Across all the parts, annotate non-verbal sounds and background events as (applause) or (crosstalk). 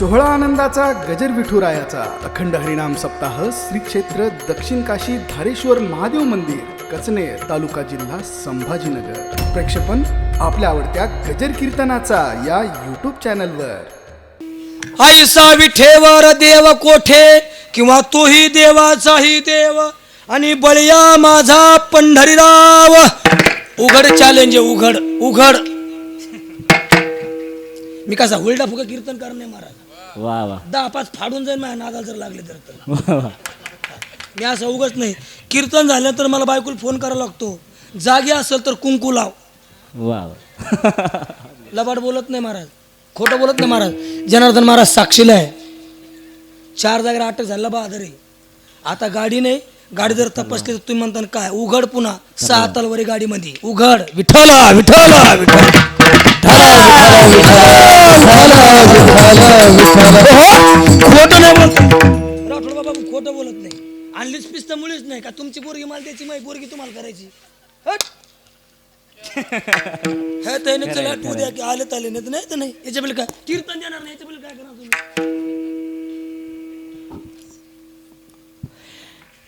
सोहळा आनंदाचा गजर विठुरायाचा अखंड हरिनाम सप्ताह श्री क्षेत्र दक्षिण काशी धारेश्वर महादेव मंदिर कचने तालुका जिल्हा संभाजीनगर. प्रेक्षपण आपल्या आवडत्या गजर कीर्तनाचा या यूट्यूब चॅनलवर ऐसा विठेवर देव कोठे? किंवा तोही देवाचाही देव. आणि बळया माझा पंढरीराव. उघड चॅलेंज आहे, उघड उघड. मी कसा उलटा फुका कीर्तन करणे महाराज? वा वा. दहा पाच फाडून जाईल माझ्या नादाला जर लागले तर तर. वा वा. मी असं उगच नाही. कीर्तन झालं तर मला बायकोला फोन करावा लागतो. जागी असेल तर कुंकू लाव. वा वा. लबाड बोलत नाही महाराज. खोटं बोलत नाही महाराज. जनार्दन महाराज साक्षीला आहे. चार जागेला अटक झाला बहादर आहे. आता गाडी नाही गाडी जर तपासली तर तुम्ही म्हणता ना काय? उघड पुन्हा. सहा तलवारी गाडीमध्ये. उघड. विठ्ठला विठ्ठला विठ्ठला. खोटं नाही बोलत. राठोड बाबा खोटं बोलत नाही. आणलीच पिस्त मुळीच नाही का? तुमची पोरगी मला द्यायची माझी पोरगी तुम्हाला करायची. हट. (laughs) हे त्याने चला उद्या आले नाही तर नाही तर नाही. याच्या काय? कीर्तन देणार नाही याच्या काय करणार तुम्ही?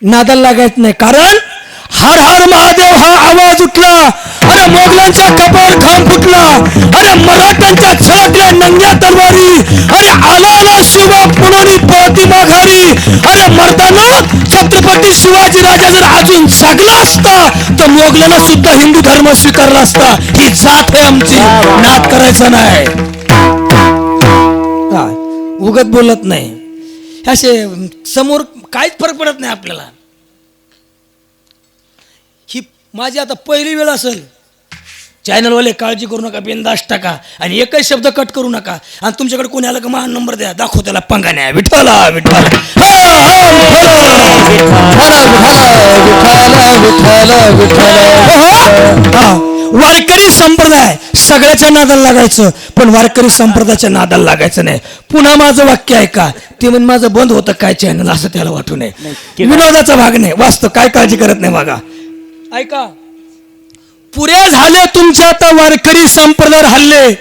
नादाला लागायचं नाही. कारण हर हर महादेव हा आवाज उठला अरे मोगलांच्या कपाळ घाम फुटला अरे मराठ्यांच्या छळकल्या नंग्या तलवारी अरे आला आला शिवा पुनरी पळती माघारी. अरे मरताना छत्रपती शिवाजी राजा जर अजून जगला असता तर मोगलांना सुद्धा हिंदू धर्म स्वीकारला असता. ही जात आहे आमची. नाद करायचा नाही. उगत बोलत नाही. असे समोर काहीच फरक पडत नाही आपल्याला ही माझी आता पहिली वेळ असेल. चॅनलवाले काळजी करू नका बिंदास टाका आणि एकच शब्द कट करू नका. आणि तुमच्याकडे कोणी आलं का महान नंबर द्या दाखव त्याला पंगाने विठ्ठला विठ्ठल. हा, हा, विठ्ठल. हा, वारकरी संप्रदाय सगळ्याच्या नादाला लागायचं पण वारकरी संप्रदायाच्या नादाला लागायचं नाही. पुन्हा माझं वाक्य ऐका. ते म्हणजे माझं बंद होतं काय चॅनल असं त्याला वाटू नये. विनोदाचा भाग नाही. वाचतो काय काळजी करत नाही बघा. ऐका. पुरे झाले तुमच्या आता वारकरी संप्रदाय हल्ले.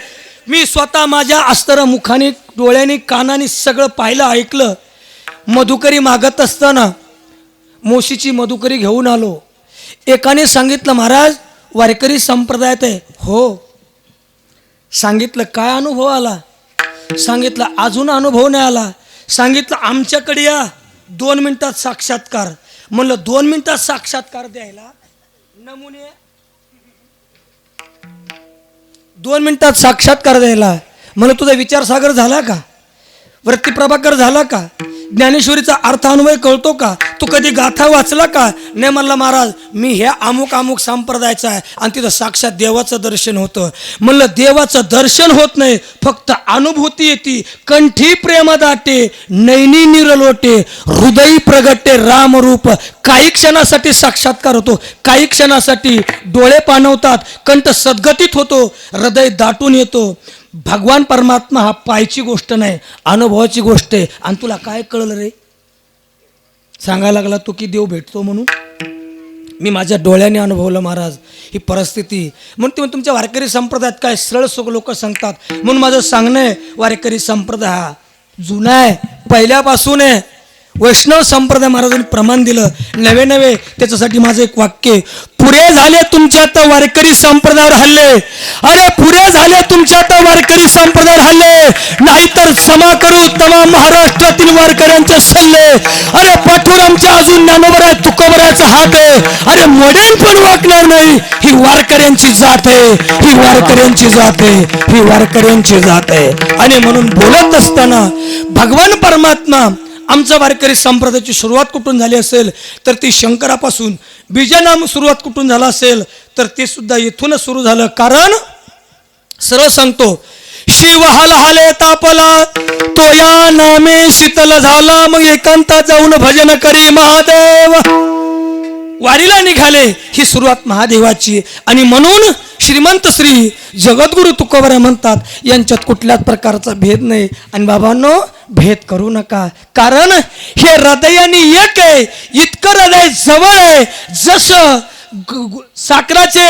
मी स्वतः माझ्या अस्तर मुखाने डोळ्याने कानाने सगळं पाहिलं ऐकलं. मधुकरी मागत असताना मोशीची मधुकरी घेऊन आलो. एकाने सांगितलं महाराज वारकरी संप्रदायात आहे. हो. सांगितलं काय अनुभव आला? सांगितलं अजून अनुभव नाही आला. सांगितलं आमच्याकडे या. दोन मिनिटात साक्षात्कार. म्हणलं दोन मिनिटात साक्षात्कार द्यायला? नमुने. दोन मिनिटात साक्षात्कार द्यायला. मला तुझा विचारसागर झाला का? वृत्ती प्रभाकर झाला का? ज्ञानेश्वरीचा अर्थान्वय कळतो का? तू कधी गाथा वाचला का? नाही म्हणला महाराज मी ह्या अमुक अमुक संप्रदायाचा आहे. आणि तिथं साक्षात देवाचं दर्शन होतं. म्हणलं देवाचं दर्शन होत नाही फक्त अनुभूती येते. कंठी प्रेम दाटे नैनी निरलोटे हृदयी प्रगटे रामरूप काही क्षणासाठी साक्षात्कार होतो काही क्षणासाठी डोळे पाणवतात कंठ सद्गतीत होतो हृदय दाटून येतो. भगवान परमात्मा हा पायची गोष्ट नाही अनुभवाची गोष्ट आहे. आणि तुला काय कळलं रे? सांगायला लागला तो की देव भेटतो म्हणून. मी माझ्या डोळ्याने अनुभवलं महाराज ही परिस्थिती. म्हणून तुम्ही तुमच्या वारकरी संप्रदायात काय सरळ सुख लोक सांगतात. म्हणून माझं सांगणं आहे वारकरी संप्रदाय हा जुना आहे पहिल्यापासून आहे. वैष्णव संप्रदाय महाराजांनी प्रमाण दिलं. नवे नवे त्याच्यासाठी माझं एक वाक्य पुरे झाले तुमच्या आता वारकरी संप्रदायावर हल्ले. अरे पुरे झाले तुमच्या आता वारकरी संप्रदायावर हल्ले. नाहीतर क्षमा करू तमाम महाराष्ट्रातील वारकऱ्यांचे सल्ले. अरे पाठोरामच्या अजून ज्ञानोबर आहे तुकोबराचा हात आहे. अरे मोडेन पण वाकणार नाही. ही वारकऱ्यांची जात आहे. ही वारकऱ्यांची जात आहे. ही वारकऱ्यांची जात आहे. आणि म्हणून बोलत असताना भगवान परमात्मा आमचा वारकरी संप्रदायाची सुरुवात कुठून झाली असेल तर ती शंकरापासून. बीजनाम सुरुवात कुठून झाला असेल तर ते सुद्धा इथूनच सुरू झालं. कारण सरळ सांगतो शिव हल हले तापला तो या नामे शीतल झाला मग एकांतात जाऊन भजन करी महादेव. वारीला निघाले ही सुरुवात महादेवाची. आणि म्हणून श्रीमंत श्री जगद्गुरु तुकोबरा म्हणतात यांच्यात कुठल्याच प्रकारचा भेद नाही. आणि बाबांनो भेद करू नका. कारण हे हृदयाने एक आहे इतकं हृदय जवळ आहे जसं साखराचे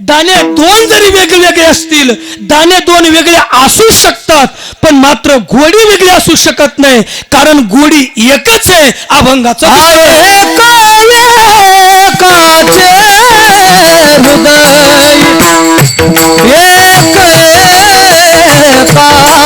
दाणे दोन जरी वेगवेगळे असतील दाणे दोन वेगळे असू शकतात पण मात्र गोडी वेगळी असू शकत नाही. कारण गोडी एकच आहे अभंगाचा. हृदय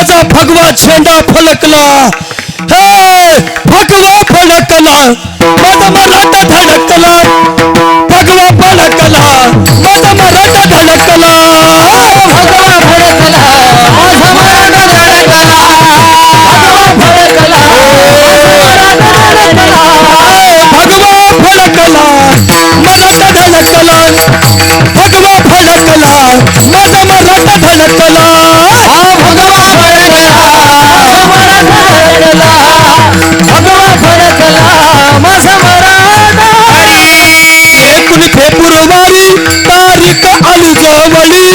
माझा भगवा झेंडा फलकला हे भगवा फलकला माझा मराठा धडकला. भगवा फलकला माझा मराठा धडकला भगवा फलकला माझा मराठा धडकला. भगवा फडकला. मराठा धडकला. भगवा फडकला. माझा मराठा धडकला. भगवा फडकला माझा मराठा. एकोणीस फेब्रुवारी तारीख आली जवळी.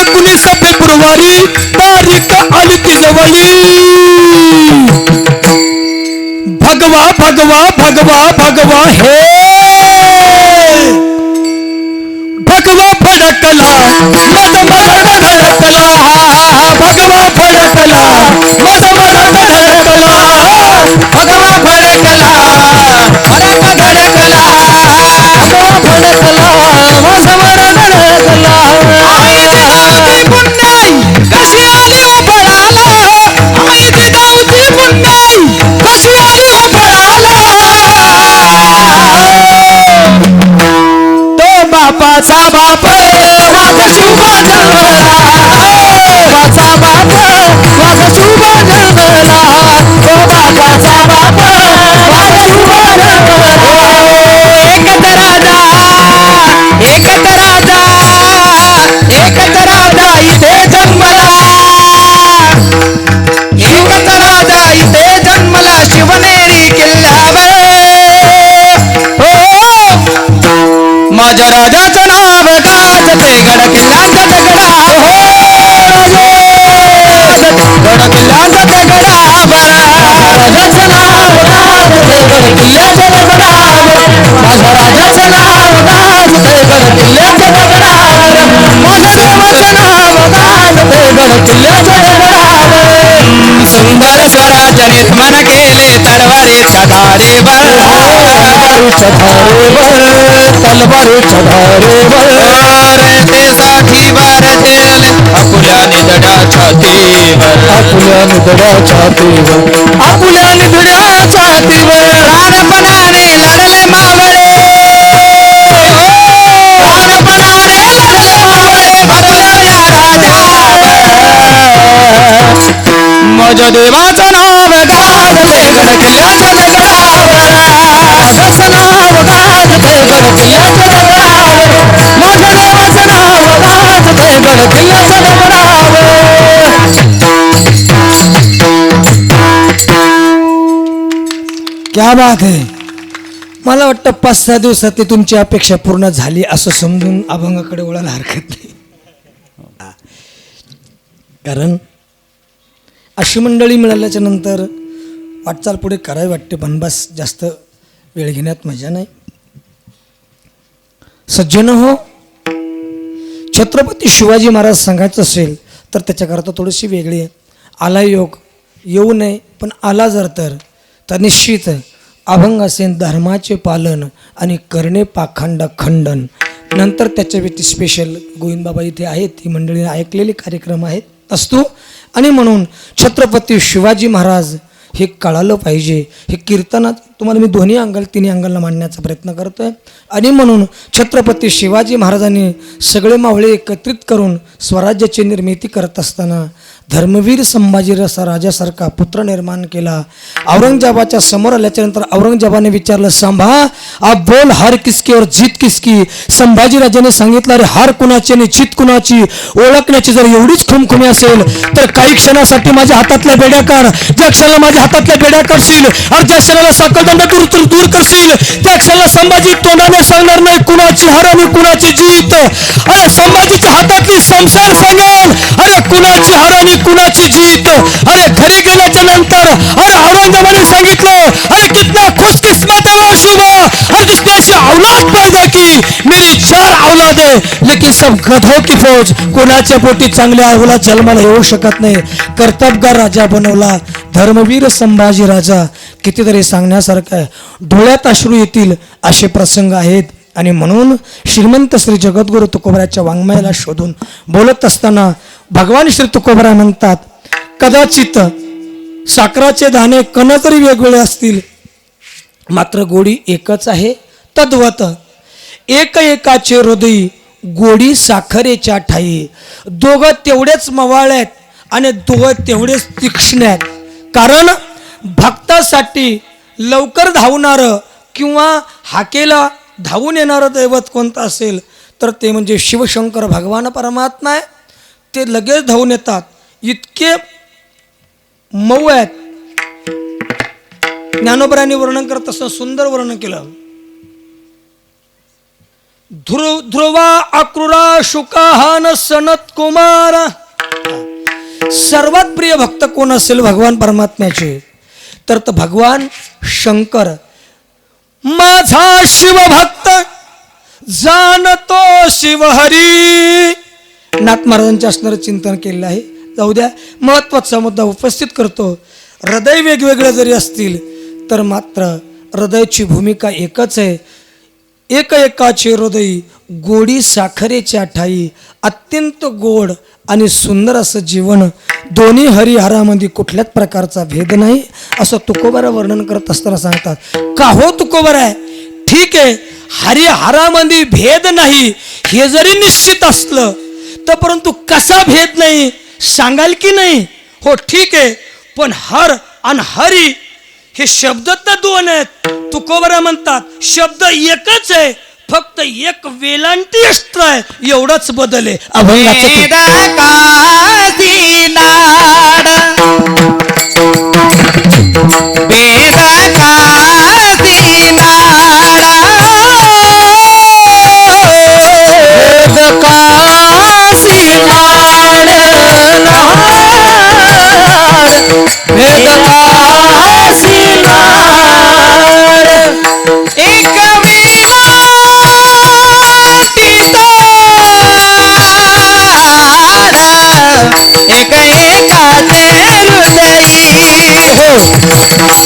एकोणीस फेब्रुवारी तारीख आली ती जवळी. भगवा भगवा भगवा भगवा हे. भगवा फडकला माझा मराठा धडकला भगवा फडकला माझा माझा बापाचा बाप माझा शुभा जन्मला बापाचा बाप माझा शुभा जन्मला तो बापाचा बाप माझा किल्ल्याच्या दगडावर सुंदर स्वराज्य निर्माण केले तलवारीच्या धारेवर तलवारीच्या धारेवर तलवारीच्या धारेवर देशासाठी भारतेल आपुल्या निधड्या छातीवर आपुल्या निधड्या छातीवर आपुल्या निधड्या छातीवर प्राणपणाने लढले मावळे प्राणपणाने लढले मावळे भरल्या या राजावर माझ्या देवाचं नाव गाजते गड किल्ल्याच्या दगडावर राजाचं नाव गाजते गड किल्ल्याच्या दगडावर माझ्या देवाचं नाव गाजते गड किल्ल्याच्या दगडावर क्या बात आहे. मला वाटतं पाच सहा दिवसात ती तुमची अपेक्षा पूर्ण झाली असं समजून अभंगाकडे वळायला हरकत नाही. कारण अशी मंडळी मिळाल्याच्या नंतर वाटचाल पुढे करावी वाटते. पण बस जास्त वेळ घेण्यात मजा नाही. सज्जन हो. छत्रपती शिवाजी महाराज सांगायचं असेल तर त्याच्याकरता थोडीशी वेगळी आहे. आला योग येऊ नये पण आला जर तर. तर निश्चित अभंग असेल धर्माचे पालन आणि करणे पाखंड खंडन. नंतर त्याच्यावरती स्पेशल गोविंदबाबा इथे आहेत. ही मंडळी ऐकलेले कार्यक्रम आहेत. असतो आणि म्हणून छत्रपती शिवाजी महाराज हे कळालं पाहिजे हे कीर्तनात तुम्हाला मी दोन्ही अंगल तिन्ही अंगलला मांडण्याचा प्रयत्न करतो आहे आणि म्हणून छत्रपती शिवाजी महाराजांनी सगळे मावळे एकत्रित करून स्वराज्याची निर्मिती करत असताना धर्मवीर संभाजी रसा राजासारखा पुत्र निर्माण केला. औरंगजेबाच्या समोर आल्याच्यानंतर औरंगजेबाने विचारलं सांभा आप बोल हार किसकी और जीत किसकी? संभाजीराजाने सांगितलं अरे हार कुणाची आणि जीत कुणाची? ओळखण्याची जर एवढीच खुमखुमी असेल तर काही क्षणासाठी माझ्या हातातल्या बेड्या काढ. ज्या क्षणाला माझ्या हातातल्या बेड्या करशील आणि ज्या क्षणाला सकलदंड दूर दूर दूर करशील त्या क्षणाला संभाजी तोंडाने सांगणार नाही कुणाची हार आणि कुणाची जीत. अरे संभाजीच्या हातातली संसार सांगेल. अरे कुणाची हार आणि कुणाची जीत? अरे घरी गेल्याच्यानंतर अरे औरंगजेबाने सांगितलं अरे कितना खुश किस्मत है वो शुभ. अरे जिसने ऐसी औलाद पैदा की मेरी चार औलाद है लेकिन सब गधों की फौज कोणाच्या पोटी चांगल्या औलाद जन्माला येऊ शकत नाही. कर्तबगार राजा बनवला धर्मवीर संभाजी राजा कितीतरी सांगण्यासारखं आहे. डोळ्यात अश्रू येतील असे प्रसंग आहेत. आणि म्हणून श्रीमंत श्री जगद्गुरु तुकोबराच्या वाङ्मयाला शोधून बोलत असताना भगवान श्री तुकोबरा म्हणतात कदाचित साखराचे दाणे कण तरी वेगवेगळे असतील मात्र गोडी एकच आहे. तद्वत एक एकाचे हृदय गोडी साखरेच्या ठाई. दोघं तेवढेच मवाळ आहेत आणि दोघं तेवढेच तीक्ष्ण आहेत. कारण भक्तासाठी लवकर धावणारं किंवा हाकेला धावून येणारं दैवत कोणतं असेल तर ते म्हणजे शिवशंकर भगवान परमात्मा आहे. ते लगेच धावून येतात. इतके मऊ आहेत. ज्ञानोबरांनी वर्णन करत असं सुंदर वर्णन केलं. ध्रुव ध्रुवा अक्रुरा शुकाहान सनत कुमार. सर्वात प्रिय भक्त कोण असेल भगवान परमात्म्याचे? तर भगवान शंकर. माझा शिवभक्त जाणतो शिवहरी. नाथ महाराजांच्या असणारं चिंतन केलेलं आहे. जाऊ द्या महत्त्वाचा मुद्दा उपस्थित करतो. हृदय वेगवेगळे जरी असतील तर मात्र हृदयाची भूमिका एकच आहे. एक एकाचे हृदय गोडी साखरेच्या ठाई अत्यंत गोड आणि सुंदर असं जीवन. दोन्ही हरिहरामध्ये कुठल्याच प्रकारचा भेद नाही असं तुकोबारा वर्णन करत असताना सांगतात. का हो तुकोबार? आहे ठीक आहे हरिहरामध्ये भेद नाही हे जरी निश्चित असलं तर परंतु कसा भेद नाही? सांगाल की नाही? हो ठीक आहे पण हर आणि हरी हे शब्द तर दोन आहेत. तुकोबरा म्हणतात शब्द एकच आहे फक्त एक वेलांटी अस्त्र आहे एवढाच बदल आहे. अभंगाचं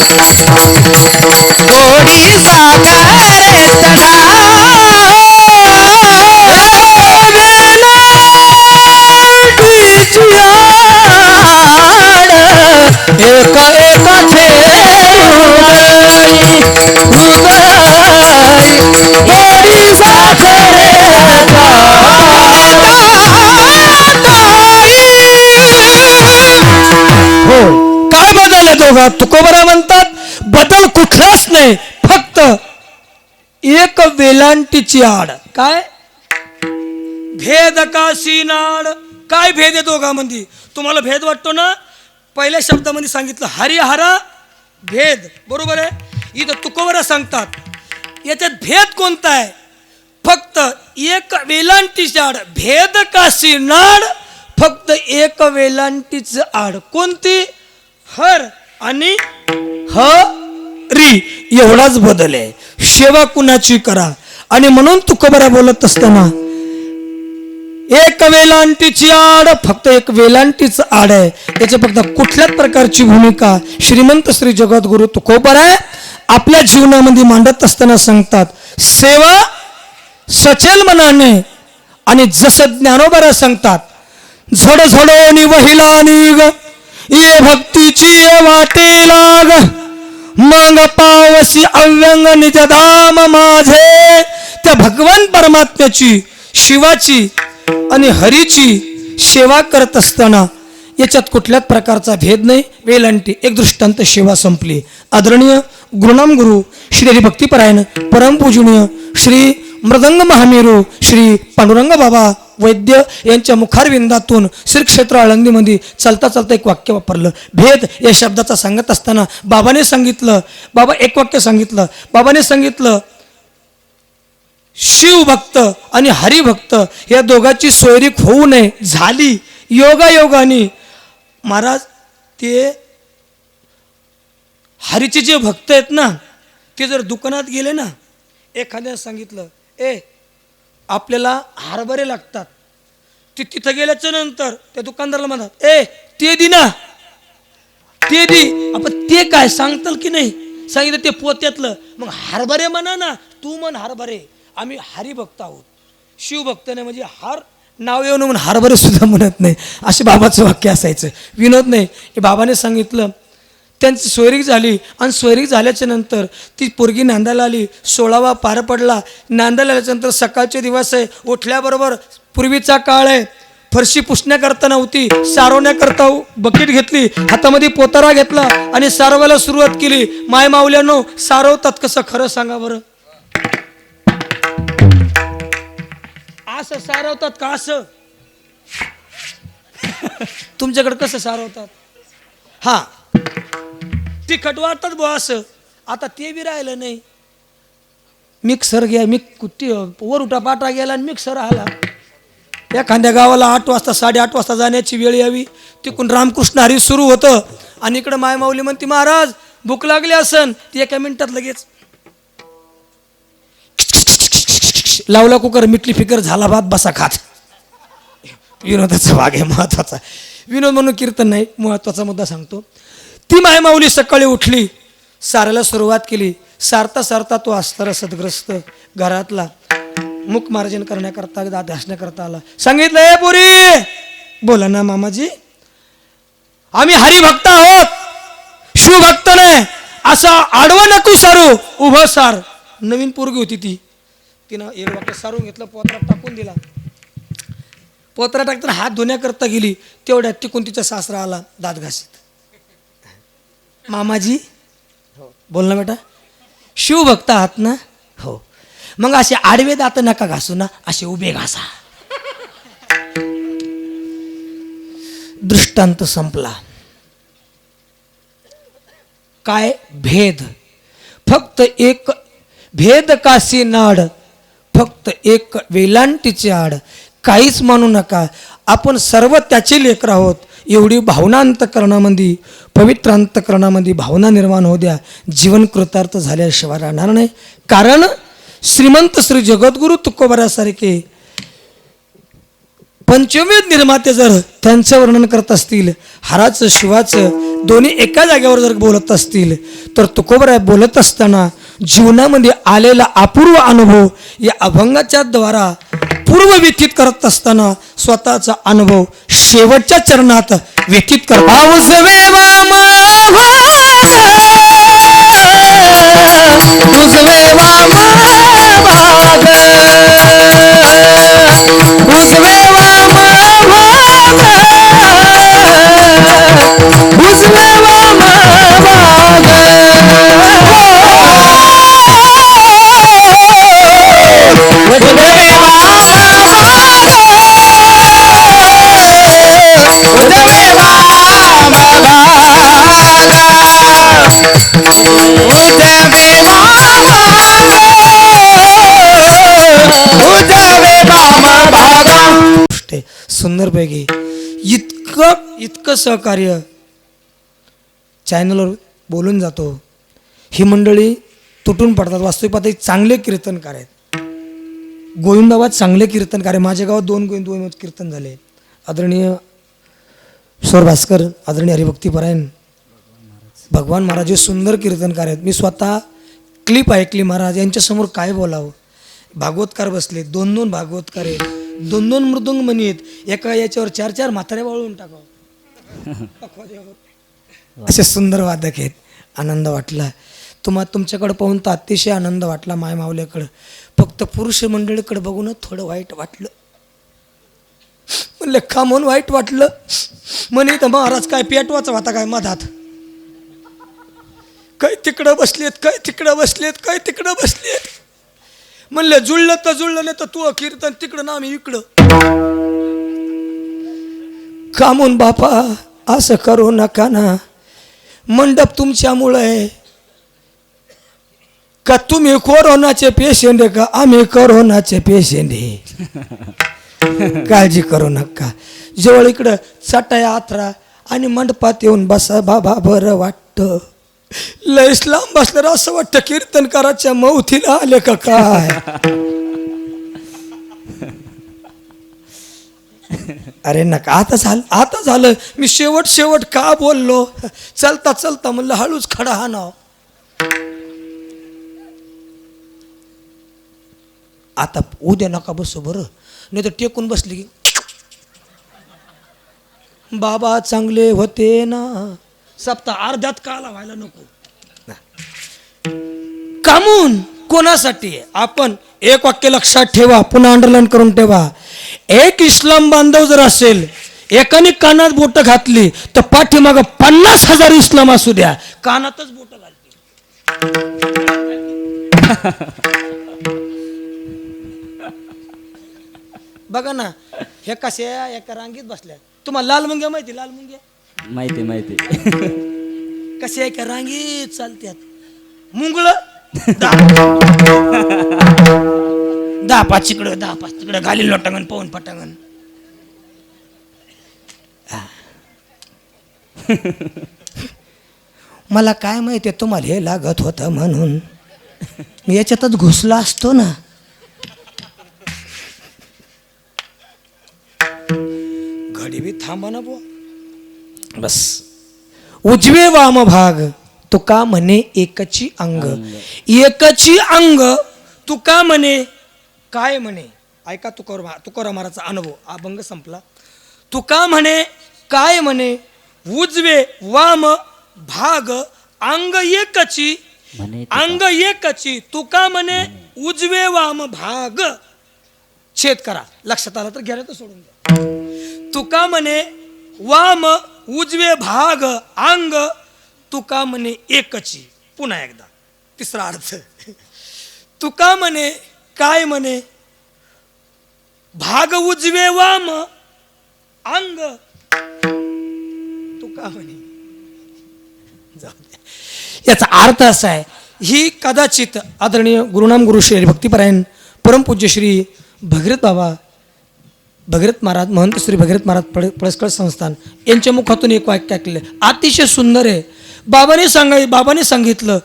थोडी गोडी साखरेतना एक एकाचे हृदयी हृदय थोडी सा काय दोघा तुकोबरा म्हणतात बदल कुठलाच नाही फक्त एक वेलांटीची आड. काय? भेद काशी नाड काय भेद आहे दोघांमध्ये? तुम्हाला भेद वाटतो ना? पहिल्या शब्दामध्ये सांगितलं हरिहरा भेद. बरोबर आहे? इथं तुकोबरा सांगतात याच्यात भेद कोणता आहे? फक्त एक वेलांटीची आड. भेद काशी नाड फक्त एक वेलांटीच आड. कोणती? हर. आणि ह री एवढाच बदल आहे. सेवा कुणाची करा. आणि म्हणून तुकोबरा बोलत असताना एक वेलांटीची आड फक्त एक वेलांटीच आड आहे. त्याची फक्त कुठल्याच प्रकारची भूमिका श्रीमंत श्री जगद्गुरु तुकोबर आहे आपल्या जीवनामध्ये मांडत असताना सांगतात. सेवा सचेल मनाने आणि जसं ज्ञानोबरा सांगतात झड झडो नि वहिला निग ये भक्तीची वाटे लाग मग पावसी अव्यंग निज धाम माझे. त्या भगवान परमात्म्याची शिवाची आणि हरीची सेवा करत असताना याच्यात कुठल्याच प्रकारचा भेद नाही. वेलांटी एक दृष्टांत सेवा संपली. आदरणीय गुरुनाम गुरु श्री हरिभक्तीपरायण परमपूजनीय श्री मृदंग महामेरू श्री पांडुरंग बाबा वैद्य यांच्या मुखारविंदातून श्री क्षेत्र आळंदीमध्ये चालता चालता एक वाक्य वापरलं. भेद या शब्दाचा सांगत असताना बाबाने सांगितलं बाबा एक वाक्य सांगितलं बाबाने सांगितलं शिवभक्त आणि हरिभक्त या दोघांची सोयरीक होऊ नये झाली. योगायोगाने महाराज ते हरीचे जे भक्त आहेत ना ते जर दुकानात गेले ना एखाद्याने सांगितलं ए आपल्याला हरभरे लागतात. ते तिथं गेल्याच्यानंतर त्या दुकानदाराला म्हणतात ए ते दि ना. ते दे. आपण ते काय सांगताल की नाही? सांगितलं ते पोत्यातलं. मग हरभरे म्हणा ना तू म्हण हरभरे. आम्ही हरिभक्त आहोत. शिवभक्त नाही म्हणजे हार नाव येऊन म्हणून हरभरे सुद्धा म्हणत नाही. असे बाबाचं वाक्य असायचं. विनोद नाही. हे बाबाने सांगितलं त्यांची सोयरीक झाली. आणि सोयरीक झाल्याच्यानंतर ती पोरगी नांदायला आली. सोळावा पार पडला. नांदायला आल्याच्यानंतर सकाळचे दिवस आहे. उठल्याबरोबर पूर्वीचा काळ आहे. फरशी पुसण्याकरता नव्हती. सारवण्याकरता बकेट घेतली. हातामध्ये पोतारा घेतला. आणि सारवायला सुरुवात केली. माय मावल्यानो सारवतात कसं? खरं सांगा बरं. असं सारवतात का असं? (laughs) तुमच्याकडे कसं सारवतात? हा. तिखट वाटतात बुवा असं. आता ते बी राहिलं नाही. मिक्सर घ्या मिक कुट्टी वर उठा पाटा गेला आणि मिक्सर आला. एखाद्या गावाला आठ वाजता साडेआठ वाजता जाण्याची वेळ यावी. तिकून रामकृष्ण हरी सुरू होतं. आणि इकडं मायमाऊली म्हणते महाराज भूक लागली असन. ती एका मिनिटात लगेच लावला कुकर मिटली फिकर झाला भात बसा खात. विनोदाचा भाग आहे महत्त्वाचा. विनोद म्हणून कीर्तन नाही महत्त्वाचा मुद्दा सांगतो. ती माय माऊली सकाळी उठली सारायला सुरुवात केली. सारता सारता तो असताना सदग्रस्त घरातला. मुख मार्जन करण्याकरता दात घासण्याकरता आला. सांगितलं हे पुरी बोला ना मामाजी. आम्ही हरिभक्त आहोत. शिवभक्त नाही. असं आडवं नको सारू उभं सार. नवीन पोरगी होती ती. तिनं एक सारून घेतलं पोत्रात टाकून दिला. पोत्रा टाकताना हात धुण्याकरता गेली. तेवढ्यात तिकून तिचा सासरा आला दात घासीत. मामाजी? बोल ना बेटा. शिवभक्त आहात ना? हो. मग असे आडवे दात नका घासू ना असे उभे घासा. दृष्टांत संपला. काय भेद? फक्त एक भेद काशी नाड फक्त एक वेलांटीचे आड. काहीच मानू नका. आपण सर्व त्याचे लेकर आहोत. एवढी भावना अंतकरणामध्ये पवित्र अंतकरणामध्ये भावना निर्माण होऊ द्या. जीवन कृतार्थ झाल्याशिवाय राहणार नाही. कारण श्रीमंत श्री जगद्गुरु तुकोबरासारखे पंचमेद निर्माते जर त्यांचं वर्णन करत असतील हाराचं शिवाचं दोन्ही एका जागेवर जर बोलत असतील तर तुकोबरा बोलत असताना जीवनामध्ये आलेला अपूर्व अनुभव या अभंगाच्या द्वारा पूर्व व्यतीत करत असताना स्वतःचा अनुभव शेवटच्या चरणात व्यतीत कर उजवे वाम उजवे उजवे भाग सुंदर पैकी सुंदरपैकी इतकं इतकं सहकार्य चॅनलवर बोलून जातो. ही मंडळी तुटून पडतात. वास्तविक पातळी चांगले कीर्तनकार आहेत. गोविंदाबाद चांगले कीर्तनकार आहे माझ्या गावात दोन गोविंद कीर्तन झाले. आदरणीय स्वर भास्कर आदरणीय हरिभक्तीपरायण भगवान महाराज हे सुंदर कीर्तनकार आहेत. मी स्वतः क्लिप ऐकली महाराज यांच्यासमोर काय बोलावं? भागवतकार बसले दोन दोन भागवतकार आहेत. दोन दोन मृदुंग मणी आहेत. एका याच्यावर चार चार म्हातारे वाळून टाकावं. (laughs) असे सुंदर वादक आहेत. आनंद वाटला. तुम्हा तुमच्याकडे पाहून तर अतिशय आनंद वाटला माय मावल्याकडं. फक्त पुरुष मंडळीकडे बघून थोडं वाईट वाटलं. म्हणले का म्हणून वाईट वाटलं. म्हणे तर महाराज काय पेटवाचा होता काय मधात? काय तिकडं बसलेत? काय तिकडं बसलेत? काय तिकडं बसलेत? म्हणले जुळलं तर जुळलं नाही तर तू कीर्तन तिकडं ना आम्ही इकडं. कामून बापा असं करू नका ना. मंडप तुमच्यामुळं आहे. का तुम्ही कोरोनाचे पेशंट आहे का? आम्ही कोरोनाचे पेशंट आहे. (laughs) काळजी करू नका. जवळ इकडं चटाय आथरा आणि मंडपात येऊन बसा बाबा बरं वाटतं. लयच लांब बसलं असं वाटतं कीर्तनकाराच्या मौथीला आले का काय? अरे नका आता झालं आता झालं. मी शेवट शेवट का बोललो? चलता चलता म्हणलं हळूच खडा हा नाव. आता उद्या नका बसू बरं. नाही तर टेकून बसली की बाबा चांगले होते ना. सप्ताह अर्ध्यात काला व्हायला नको? कामून कोणासाठी? आपण एक वाक्य लक्षात ठेवा पुन्हा अंडरलाईन करून ठेवा. एक इस्लाम बांधव जर असेल एकाने कानात बोट घातली तर पाठीमाग पन्नास हजार इस्लाम असू द्या. कानातच बोट घालते बघा ना हे कसे एका रांगीत बसल्या? तुम्हाला लाल मुंग्या माहिती लाल मुंग्या? माहिती माहिती. कसे आहे का? रांगीत चालत्यात. मुंगळ? दहा पाच तिकडं दहा पाच तिकडं घालील लोटांगण पवन पटांगण. मला काय माहिती तुम्हाला हे लागत होतं म्हणून. मी याच्यातच घुसला असतो ना. घडी बी थांबा ना बुवा. बस. उजवे वाम भाग तुका म्हणे एकची अंग. एकची अंग तुका म्हणे काय म्हणे? ऐका तुकोर तुकोरा महाराजचा अनुभव. अभंग संपला. तुका म्हणे काय म्हणे? उजवे वाम भाग अंग एकची अंग एकची तुका म्हणे उजवे वाम भाग. छेद करा. लक्षात आलं तर घ्यायला तर सोडून द्या. तुका म्हणे वाम उजवे भाग अंग तुका म्हणे एकची. पुन्हा एकदा. तिसरा अर्थ. तुका म्हणे काय म्हणे? भाग उजवे वाम अंग. तुका म्हणे. याचा अर्थ असा आहे ही कदाचित आदरणीय गुरुनाम गुरु श्री भक्तिपरायण परमपूज्य श्री भगीरथ बाबा भगीरथ महाराज महंत श्री भगीरथ महाराज पळ पळसकळ संस्थान. यांच्या मुखातून एक वाक्य ऐकलं अतिशय सुंदर आहे. बाबाने सांगाय बाबाने सांगितलं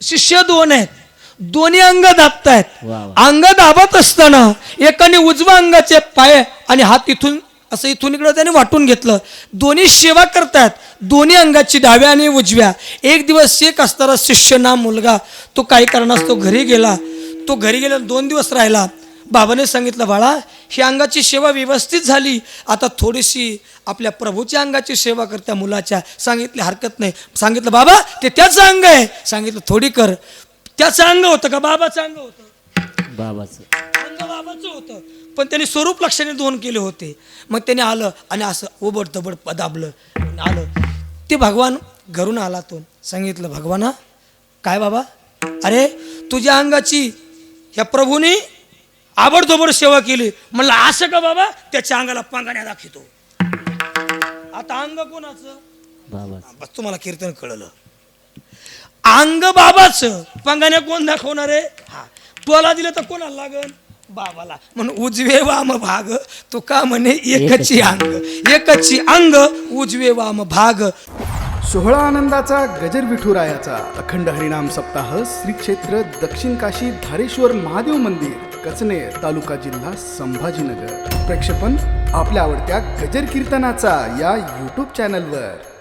शिष्य दोन आहेत. दोन्ही अंग दाबतायत. अंग दाबत असताना एकाने उजव्या अंगाचे पाय आणि हात इथून असं इथून इकडं त्याने वाटून घेतलं. दोन्ही सेवा करतात दोन्ही अंगाची डाव्या आणि उजव्या. एक दिवस एक असताना शिष्य ना मुलगा तो काही कारणास्तव घरी गेला. तो घरी गेला दोन दिवस राहिला. बाबाने सांगितलं बाळा ही अंगाची सेवा व्यवस्थित झाली. आता थोडीशी आपल्या प्रभूच्या अंगाची सेवा कर त्या मुलाच्या. सांगितली हरकत नाही. सांगितलं बाबा ते त्याचं अंग आहे. सांगितलं थोडी कर. त्याचं अंग होतं का? बाबाचं अंग होतं. बाबाचं. अंग बाबाचं होतं. पण त्यांनी स्वरूप लक्षाने दोन केले होते. मग त्याने आलं आणि असं ओबड तबड दाबलं. आलं. ते भगवान घरून आला तो. सांगितलं भगवाना काय बाबा? अरे तुझ्या अंगाची ह्या प्रभूने आबडधोबड सेवा केली. म्हणलं असं का बाबा? त्याच्या अंगाला पांगाण्या दाखवतो. आता अंग कोणाचं? बाबाचं. बस तुम्हाला कीर्तन कळलं. अंग बाबाचं. पंगाने कोण दाखवणार आहे? हा तुला दिलं तर कोणाला लागल बाबाला. म्हणून उजवे वाम भाग तो का म्हणे एकची अंग? एकची अंग उजवे वाम भाग. सोहळा आनंदाचा गजर विठुरायाचा. अखंड हरिनाम सप्ताह श्री क्षेत्र दक्षिण काशी धारेश्वर महादेव मंदिर. कचने तालुका जिल्हा संभाजीनगर. प्रेक्षपण आपल्या आवडत्या गजर कीर्तनाचा या यूट्यूब चॅनलवर